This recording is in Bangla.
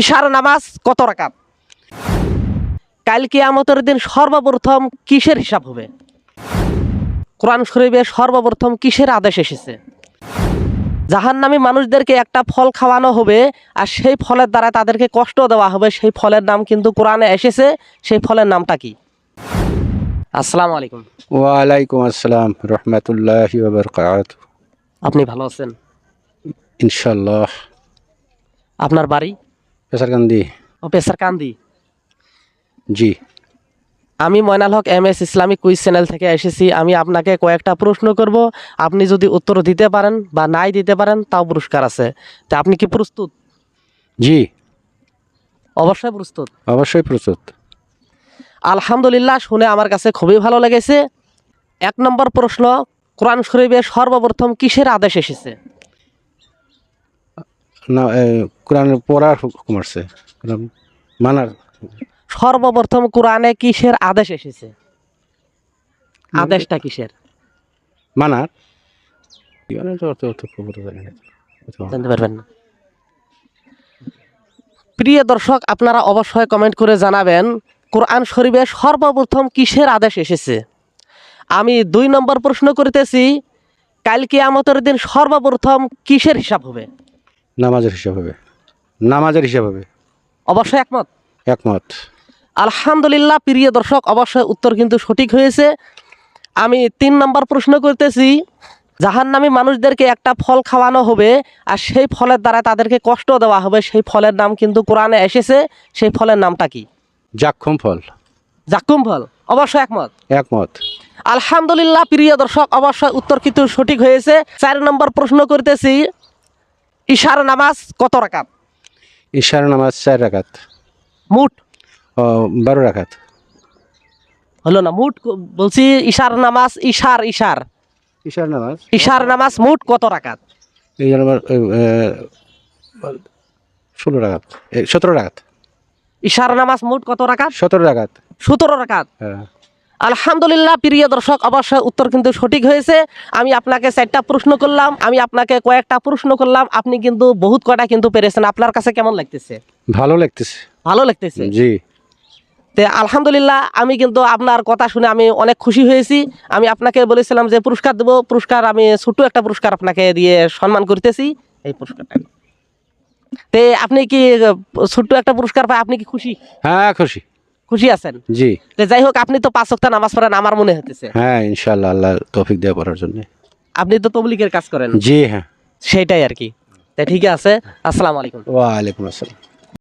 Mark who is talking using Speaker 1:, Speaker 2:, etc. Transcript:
Speaker 1: ইশার নামাজ কত রাকাত? কাল কিয়ামতের দিন সর্বপ্রথম কিসের হিসাব হবে? কোরআন শরীফে সর্বপ্রথম কিসের আদেশ এসেছে? জাহান্নামী মানুষদেরকে একটা ফল খাওয়ানো হবে আর সেই ফলের দ্বারা তাদেরকে কষ্ট দেওয়া হবে। সেই ফলের নাম কিন্তু কোরআনে এসেছে। সেই ফলের নামটা কি? আসসালামু আলাইকুম।
Speaker 2: ওয়ালাইকুম আসসালাম। রহমতুল্লাহ
Speaker 1: আপনি ভালো আছেন?
Speaker 2: ইনশাল্লাহ
Speaker 1: আপনার বাড়ি?
Speaker 2: পেশারকান্দি
Speaker 1: ও পেশারকান্দি
Speaker 2: জি
Speaker 1: আমি Moynal Haque M S Islamic quiz channel থেকে এসেছি। আমি আপনাকে কয়েকটা প্রশ্ন করব। আপনি যদি উত্তর দিতে পারেন বা নাই দিতে পারেন তাও পুরস্কার আছে। তা আপনি কি প্রস্তুত?
Speaker 2: জি
Speaker 1: অবশ্যই প্রস্তুত।
Speaker 2: অবশ্যই প্রস্তুত।
Speaker 1: আলহামদুলিল্লাহ শুনে আমার কাছে খুবই ভালো লেগেছে। এক নম্বর প্রশ্ন কোরআন শরীফে সর্বপ্রথম কিসের আদেশ এসেছে?
Speaker 2: না কোরআন পড়ার হুকুম আসছে। মানার।
Speaker 1: সর্বপ্রথম কোরআনে কিসের আদেশ এসেছে? আদেশটা কিসের?
Speaker 2: মানার।
Speaker 1: জানতে পারবেন না। প্রিয় দর্শক আপনারা অবশ্যই কমেন্ট করে জানাবেন কোরআন শরীফে সর্বপ্রথম কিসের আদেশ এসেছে? আমি দুই নম্বর প্রশ্ন করিতেছি কাল কিয়ামতের দিন সর্বপ্রথম কিসের হিসাব হবে?
Speaker 2: নামাজের হিসাব হবে। নামাজের হিসাব হবে।
Speaker 1: অবশ্যই একমত?
Speaker 2: একমত।
Speaker 1: আলহামদুলিল্লাহ প্রিয় দর্শক অবশ্যই উত্তর কিন্তু সঠিক হয়েছে। আমি তিন নম্বর প্রশ্ন করতেছি জাহান্নামী মানুষদেরকে একটা ফল খাওয়ানো হবে আর সেই ফলের দ্বারা তাদেরকে কষ্ট দেওয়া হবে সেই ফলের নাম কিন্তু কোরআনে এসেছে সেই ফলের নামটা কি?
Speaker 2: জাক্ষম ফল।
Speaker 1: জাকুম ফল। অবশ্যই একমত?
Speaker 2: একমত।
Speaker 1: আলহামদুলিল্লাহ প্রিয় দর্শক অবশ্যই উত্তর কিন্তু সঠিক হয়েছে। চার নম্বর প্রশ্ন করতেছি ইশার নামাজ কত রাকাত?
Speaker 2: ঈশার নামাজ চার রাখাত
Speaker 1: মুঠ
Speaker 2: বারো রাখাত
Speaker 1: হলো না মুঠ বলছি ইশার নামাজ ইশার ইশার।
Speaker 2: ঈশার নামাজ।
Speaker 1: ইশার নামাজ মুঠ কত রাকাত?
Speaker 2: নামাজ ষোলো রাখাত সতেরো রাখাত
Speaker 1: ইশার নামাজ মোট কত রাকাত?
Speaker 2: সতেরো রাখাত
Speaker 1: সতেরো রাকাত।
Speaker 2: হ্যাঁ।
Speaker 1: আলহামদুলিল্লাহ প্রিয় দর্শক অবশ্যই উত্তর কিন্তু সঠিক হয়েছে। আমি আপনাকে চারটা প্রশ্ন করলাম আমি আপনাকে কয়েকটা প্রশ্ন করলাম আপনি কিন্তু বহুত কয়টা কিন্তু পেরেছেন। আপনার কাছে কেমন লাগতেছে?
Speaker 2: ভালো লাগতেছে।
Speaker 1: ভালো লাগতেছে?
Speaker 2: জি।
Speaker 1: তে আলহামদুলিল্লাহ আমি কিন্তু আপনার কথা শুনে আমি অনেক খুশি হয়েছি। আমি আপনাকে বলেছিলাম যে পুরস্কার দেবো পুরস্কার আমি ছোট্ট একটা পুরস্কার আপনাকে দিয়ে সম্মান করতেছি। এই পুরস্কারটা তে আপনি কি ছোট্ট একটা পুরস্কার পাই আপনি কি খুশি?
Speaker 2: হ্যাঁ খুশি।
Speaker 1: খুশি আছেন?
Speaker 2: জি।
Speaker 1: যাই হোক আপনি তো পাঁচ সপ্তাহ নামাজ পড়েন আমার মনে হতেছে
Speaker 2: হ্যাঁ ইনশাল্লাহ আল্লাহ তৌফিক দেওয়া পড়ার জন্য।
Speaker 1: আপনি তো তবলিগের কাজ করেন।
Speaker 2: জি হ্যাঁ।
Speaker 1: সেটাই আর কি। তাই ঠিক আছে। আসসালামু আলাইকুম।
Speaker 2: ওয়া আলাইকুম আসসালাম।